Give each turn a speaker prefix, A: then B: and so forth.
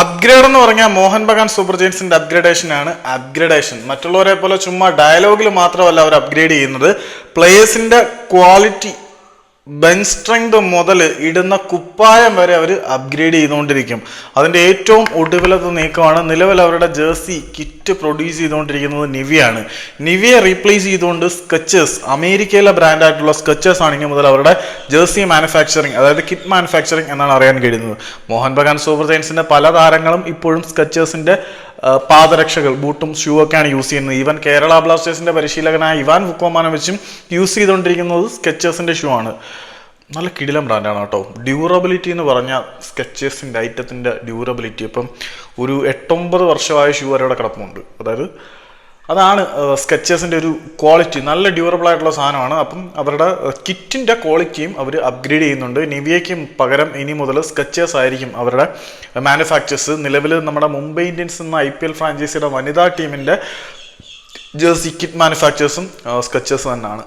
A: Upgrade എന്ന് പറഞ്ഞാൽ Mohan Bagan super ജെയിൻസിന്റെ അപ്ഗ്രേഡേഷൻ ആണ്. അപ്ഗ്രേഡേഷൻ മറ്റുള്ളവരെ പോലെ ചുമ്മാ ഡയലോഗിൽ മാത്രമല്ല അവർ അപ്ഗ്രേഡ് ചെയ്യുന്നത്. പ്ലേയേഴ്സിന്റെ ക്വാളിറ്റി ബെഞ്ച് സ്ട്രെങ്ത് മുതൽ ഇടുന്ന കുപ്പായം വരെ അവർ അപ്ഗ്രേഡ് ചെയ്തുകൊണ്ടിരിക്കും. അതിന്റെ ഏറ്റവും ഒടുവിലത്തെ നീക്കമാണ് നിലവിൽ അവരുടെ ജേഴ്സി കിറ്റ് പ്രൊഡ്യൂസ് ചെയ്തുകൊണ്ടിരിക്കുന്നത് നിവിയാണ്. നിവിയെ റീപ്ലേസ് ചെയ്തുകൊണ്ട് സ്കച്ചേഴ്സ് അമേരിക്കയിലെ ബ്രാൻഡായിട്ടുള്ള സ്കച്ചേഴ്സ് ആണ് ഇനി മുതൽ അവരുടെ ജേഴ്സി മാനുഫാക്ചറിങ് അതായത് കിറ്റ് മാനുഫാക്ചറിങ് എന്നാണ് അറിയാൻ കഴിയുന്നത്. മോഹൻ ബഗാൻ സൂപ്പർ ജയൻസിന്റെ പല താരങ്ങളും ഇപ്പോഴും സ്കച്ചേഴ്സിന്റെ പാദരക്ഷകൾ ബൂട്ടും ഷൂ ഒക്കെയാണ് യൂസ് ചെയ്യുന്നത്. ഈവൻ കേരള ബ്ലാസ്റ്റേഴ്സിന്റെ പരിശീലകനായ ഇവാൻ വുക്കോമാനോവിച്ചും യൂസ് ചെയ്തുകൊണ്ടിരിക്കുന്നത് സ്കെച്ചേഴ്സിന്റെ ഷൂ ആണ്. നല്ല കിടിലം ബ്രാൻഡാണ് കേട്ടോ. ഡ്യൂറബിലിറ്റി എന്ന് പറഞ്ഞാൽ സ്കെച്ചേഴ്സിന്റെ ഐറ്റത്തിന്റെ ഡ്യൂറബിലിറ്റി ഇപ്പം ഒരു എട്ടൊമ്പത് വർഷമായ ഷൂ വരെ ഇവിടെ കിടപ്പുണ്ട്. അതായത് അതാണ് സ്കെച്ചേഴ്സിന്റെ ഒരു ക്വാളിറ്റി നല്ല ഡ്യൂറബിൾ ആയിട്ടുള്ള സാധനമാണ്. അപ്പം അവരുടെ കിറ്റിന്റെ ക്വാളിറ്റിയും അവർ അപ്ഗ്രേഡ് ചെയ്യുന്നുണ്ട്. നിവിയയ്ക്കും പകരം ഇനി മുതൽ സ്കെച്ചേഴ്സ് ആയിരിക്കും അവരുടെ മാനുഫാക്ചേഴ്സ് നിലവിൽ നമ്മുടെ മുംബൈ ഇന്ത്യൻസ് എന്ന ഐ പി എൽ ഫ്രാഞ്ചൈസിയുടെ വനിതാ ടീമിന്റെ ജേഴ്സി കിറ്റ് മാനുഫാക്ചേഴ്സും സ്കെച്ചേഴ്സ് തന്നെയാണ്.